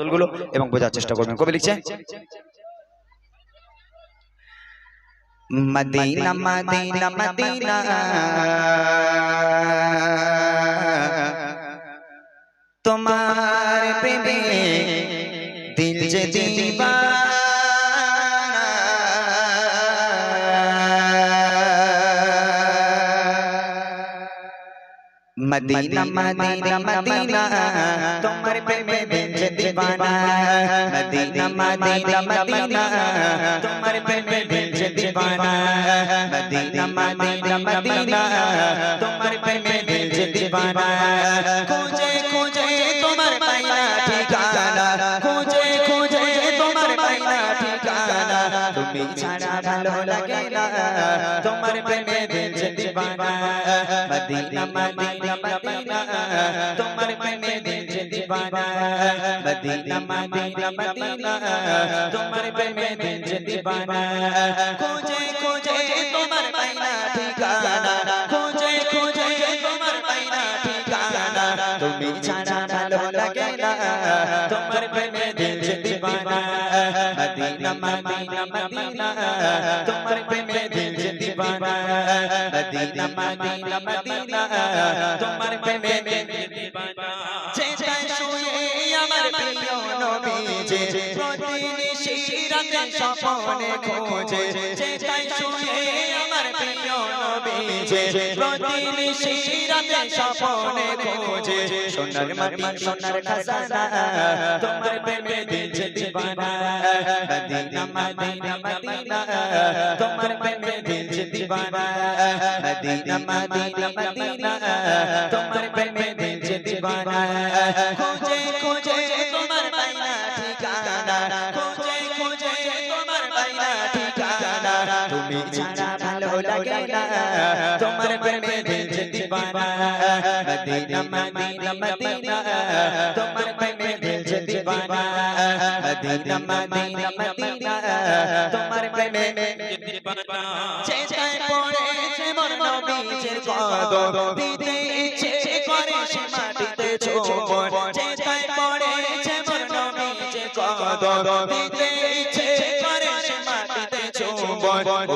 গজলগুলো এবং বোঝার চেষ্টা করবেন। কবি লিখছে মদিনা মদিনা মদিনা। তোমার প্রেমে দিল যে দিবানা মদিনা মদিনা মদিনা তোমার প্রেমে দিল যে দিবানা মদিনা মদিনা মদিনা তোমার প্রেমে দিল যে দিবানা মদিনা মদিনা মদিনা তোমার প্রেমে দিল যে দিবানা খুঁজে তুমি ছাড়া ভালো লাগে না তোমার প্রেমে দিল যে দিবানা মদিনা মদিনা মদিনা তোমার প্রেমে দিল যে দিবানা মদিনা মদিনা মদিনা তোমার প্রেমে দিল যে দিবানা খুঁজে খুঁজে তোমার পাইনা ঠিকানা খুঁজে খুঁজে তোমার পাইনা ঠিকানা তুমি ছাড়া ভালো লাগে না তোমার প্রেমে দিল যে দিবানা মদিনা মদিনা মদিনা তোমার প্রেমে দিল যে দিবানা মদিনা মদিনা মদিনা তোমার প্রেমে দিল যে দিবানা চেতায় শুয়ে আমার প্রিয় নবীজি প্রতিনিশি রাতে স্বপ্নে খোঁজে চেতায় শুয়ে আমার প্রিয় নবীজি প্রতিনিশি রাতে খোঁজে। সোনার মাটি, সোনার খাজানা, তোমার প্রেমে দিল দিবানা। মদিনা মদিনা মদিনা, তোমার প্রেমে দিল দিবানা। মদিনা মদিনা মদিনা, তোমার প্রেমে দিল দিবানা। খোঁজে খোঁজে তোমার পাইনা ঠিকানা। দিতে ইচ্ছে করে সে মাটিতে চুম্বন চেষ্টায় পড়েছে মোর নবীজির কদম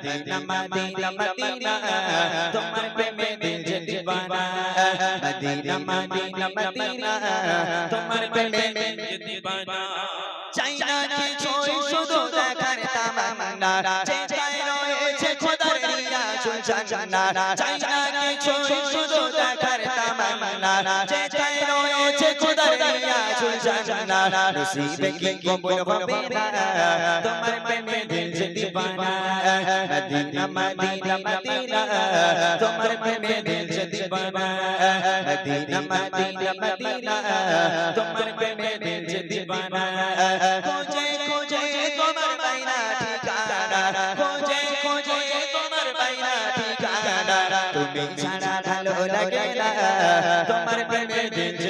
মদিনা মদিনা মদিনা তোমার প্রেমে দিল যে দিবানা মদিনা মদিনা মদিনা তোমার প্রেমে দিল যে দিবানা চাই না কিছুই শুধু দেখার তামান্না চেষ্টায় রয়েছে খোদার রিয়াজুল জান্নাত চাই না কিছুই শুধু দেখার তামান্না চেষ্টায় জান্নাত নসিবে কি কবুল হবে না তোমার প্রেমে দিল যে দিবানা মদিনা মদিনা মদিনা তোমার প্রেমে দিল যে দিবানা মদিনা মদিনা মদিনা তোমার প্রেমে দিল যে দিবানা খোঁজে খোঁজে তোমার বাইনা ঠিকানা খোঁজে খোঁজে তোমার বাইনা ঠিকানা তুমি ছাড়া ভালো লাগে না তোমার প্রেমে দিল যে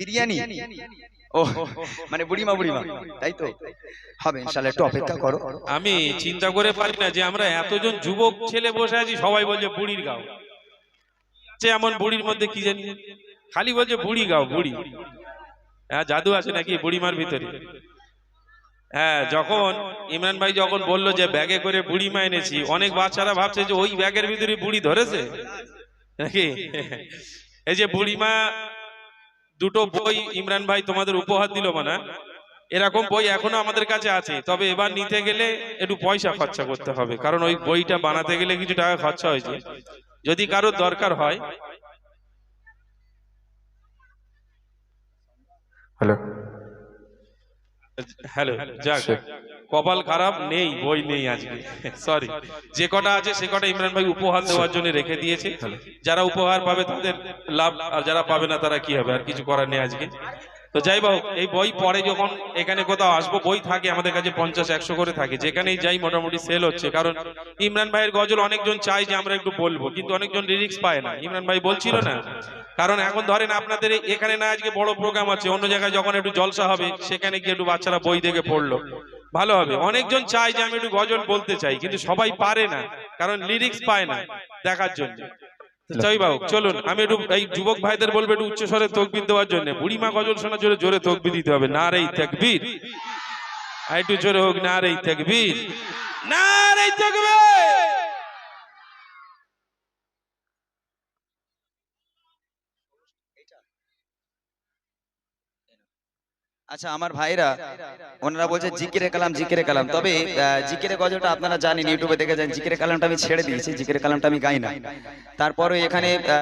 বিরিয়ানি? ও মানে বুড়িমা বুড়িমা তাই তো? হবে ইনশাআল্লাহ একটু অপেক্ষা করো। আমি চিন্তা করে পারি না যে আমরা এতজন যুবক ছেলে বসে আছি সবাই বলছে বুড়ির গাও। যে এমন বুড়ির মধ্যে কি জানি খালি বলছে বুড়ি গাও বুড়ি। হ্যাঁ জাদু আছে নাকি বুড়িমার ভিতরে? হ্যাঁ যখন ইমরান ভাই যখন বলল যে ব্যাগে করে বুড়ি মা এনেছি অনেক বাচ্চারা ভাবছে যে ওই ব্যাগের ভিতরে বুড়ি ধরেছে? নাকি? এই যে বুড়িমা দুটো বই ইমরান ভাই তোমাদের উপহার দিল মানে এরকম বই এখনও আমাদের কাছে আছে তবে এবার নিতে গেলে একটু পয়সা খরচা করতে হবে কারণ ওই বইটা বানাতে গেলে কিছু টাকা খরচা হয়েছে। যদি কারোর দরকার হয়। হ্যালো। হ্যালো যাক। কপাল খারাপ? নেই, বই নেই আজকে। সরি যে কটা আছে, সে কটা ইমরান ভাই উপহার দেওয়ার জন্য রেখে দিয়েছে। যারা উপহার পাবে তাদের লাভ, আর যারা পাবে না, তারা কি হবে? আর কিছু করার নেই আজকে। তো যাই হোক, এই বই পরে যখন এখানে কোথাও আসব, বই থাকে, আমাদের কাছে পঞ্চাশ, একশো করে থাকে। যেখানেই যাই, মোটামুটি সেল হচ্ছে। কারণ ইমরান ভাইয়ের গজল অনেকজন চাই যে আমরা একটু বলব, কিন্তু অনেকজন লিরিক্স পায় না। ইমরান ভাই বলছিল না। কারণ এখন ধরেন আপনাদের এখানে না আজকে বড় প্রোগ্রাম আছে, অন্য জায়গায় যখন একটু জলসা হবে, সেখানে গিয়ে একটু বাচ্চারা বই দেখে পড়ল। ভালো হবে। অনেকজন চাই যে আমি একটু গজল বলতে চাই কিন্তু সবাই পারে না কারণ লিরিক্স পায় না দেখার জন্য। যাই বাবু চলুন আমি একটু এই যুবক ভাইদের বলব একটু উচ্চ স্বরে তকবির দেওয়ার জন্য। বুড়িমা গজল শোনার জন্য জোরে তকবি দিতে হবে। না রে তকবীর। আর একটু জোরে হোক না রে তকবীর। না রে তকবীর। আচ্ছা আমার ভাইরা, ওনারা বলছে, জিকিরে কালাম জিকিরে কালাম। তবে জিকিরে গজলটা আপনারা জানেন, ইউটিউবে দেখে যান, জিকিরে কালামটা আমি ছেড়ে দিয়েছি, জিকিরে কালামটা আমি গাই না। তারপরে এখানে